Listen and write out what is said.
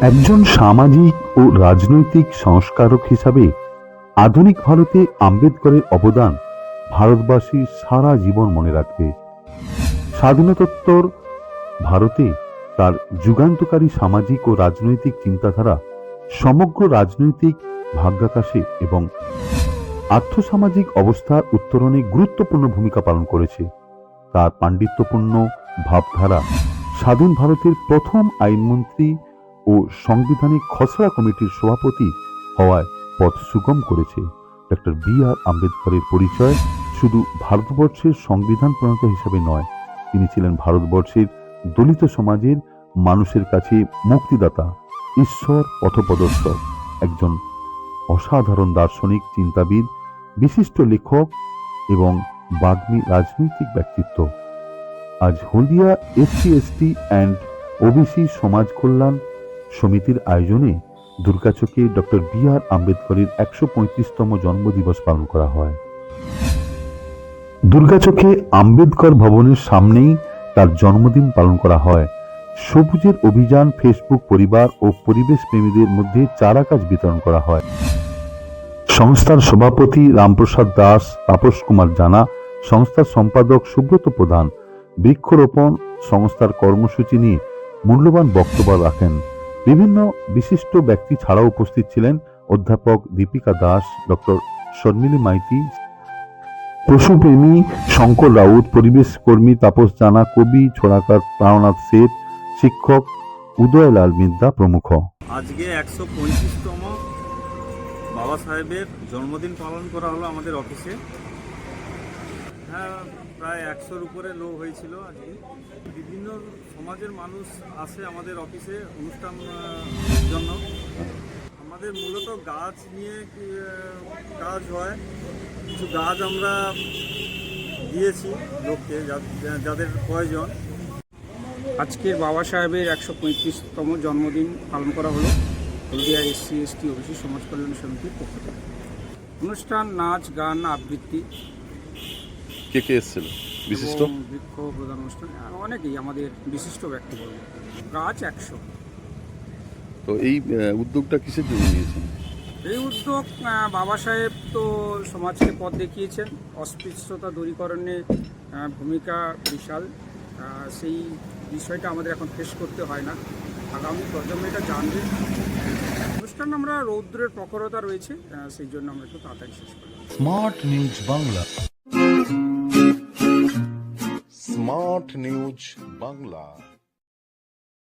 একজন সামাজিক ও রাজনৈতিক সংস্কারক হিসাবে আধুনিক ভারতে আম্বেদকরের অবদান ভারতবাসী সারা জীবন মনে রাখবে স্বাধীনতোত্তর ভারতে তার যুগান্তকারী সামাজিক ও রাজনৈতিক চিন্তাধারা সমগ্র রাজনৈতিক ভাগ্যাকাশে এবং আর্থসামাজিক অবস্থার উত্তরণে গুরুত্বপূর্ণ ভূমিকা পালন করেছে। তার পাণ্ডিত্যপূর্ণ ভাবধারা, স্বাধীন ভারতের প্রথম আইনমন্ত্রী ও সাংবিধানিক খসড়া কমিটির সভাপতি হওয়ায় পথ সুগম করেছে। ডক্টর বি আর আম্বেদকরের পরিচয় শুধু ভারতবর্ষের সংবিধান প্রণেতা হিসাবে নয়, তিনি ছিলেন ভারতবর্ষের দলিত সমাজের মানুষের কাছে মুক্তিদাতা, ঈশ্বর পথপ্রদর্শক, একজন অসাধারণ দার্শনিক, চিন্তাবিদ, বিশিষ্ট লেখক এবং বাগ্মী রাজনৈতিক ব্যক্তিত্ব। আজ Haldia SC, ST and OBC সমাজ কল্যাণ সমিতির আয়োজনে দুর্গাচকে ডক্টর বি আর আম্বেদকরের একশো পঁয়ত্রিশতম জন্মদিবস পালন করা হয়। দুর্গাচকে আম্বেদকর ভবনের সামনেই তার জন্মদিন পালন করা হয়। সবুজের অভিযান ফেসবুক পরিবার ও পরিবেশ প্রেমীদের মধ্যে চারা গাছ বিতরণ করা হয়। সংস্থার সভাপতি রামপ্রসাদ দাস, তাপস কুমার জানা, সংস্থার সম্পাদক সুব্রত প্রধান বৃক্ষরোপণ সংস্থার কর্মসূচি নিয়ে মূল্যবান বক্তব্য রাখেন। বিভিন্ন বিশিষ্ট ব্যক্তি ছাড়াও উপস্থিত ছিলেন অধ্যাপক দীপিকা দাস, ডক্টর শর্মিলী মাইতি, পশুপ্রেমী শঙ্কর রাউত, পরিবেশ কর্মী তাপস জানা, কবি ছোড়াকার প্রাণনাথ শেঠ শিক্ষক উদয়লাল মিদ্যা প্রমুখ। আজকে একশো পঁয়ত্রিশতম বাবা সাহেবের জন্মদিন পালন করা হলো আমাদের অফিসে। হ্যাঁ প্রায় একশোর উপরে লোক হয়েছিল আজকে বিভিন্ন সমাজের মানুষ আসে আমাদের অফিসে অনুষ্ঠান জন্য। আমাদের মূলত গাছ নিয়ে কাজ হয়। কিছু গাছ আমরা দিয়েছি লোককে যাদের প্রয়োজন। আজকের বাবা সাহেবের একশো পঁয়ত্রিশতম জন্মদিন পালন করা হলো হলদিয়া এসসি এসটি ওবিসি সমাজ কল্যাণ সমিতির পক্ষ থেকে। অনুষ্ঠান, নাচ, গান, আবৃত্তি কে কে এসেছিল? বিশিষ্ট? এবং বৃক্ষ প্রদান অনুষ্ঠান আর অনেকেই আমাদের বিশিষ্ট ব্যক্তিবর্গ। গাছ একশো। তো এই উদ্যোগটা কিসের জন্য নিয়েছেন? এই উদ্যোগ বাবা সাহেব তো সমাজকে পথ দেখিয়েছেন। অস্পৃশ্যতা দূরীকরণে ভূমিকা বিশাল। সেই বিষয়টা আমাদের এখন ফেস করতে হয় না। আগামী প্রজন্ম এটা জানবে। অনুষ্ঠান আমরা রৌদ্রের প্রখরতা রয়েছে সেই জন্য আমরা একটু তাড়াতাড়ি শেষ করলাম। Smart news Bangla smart news Bangla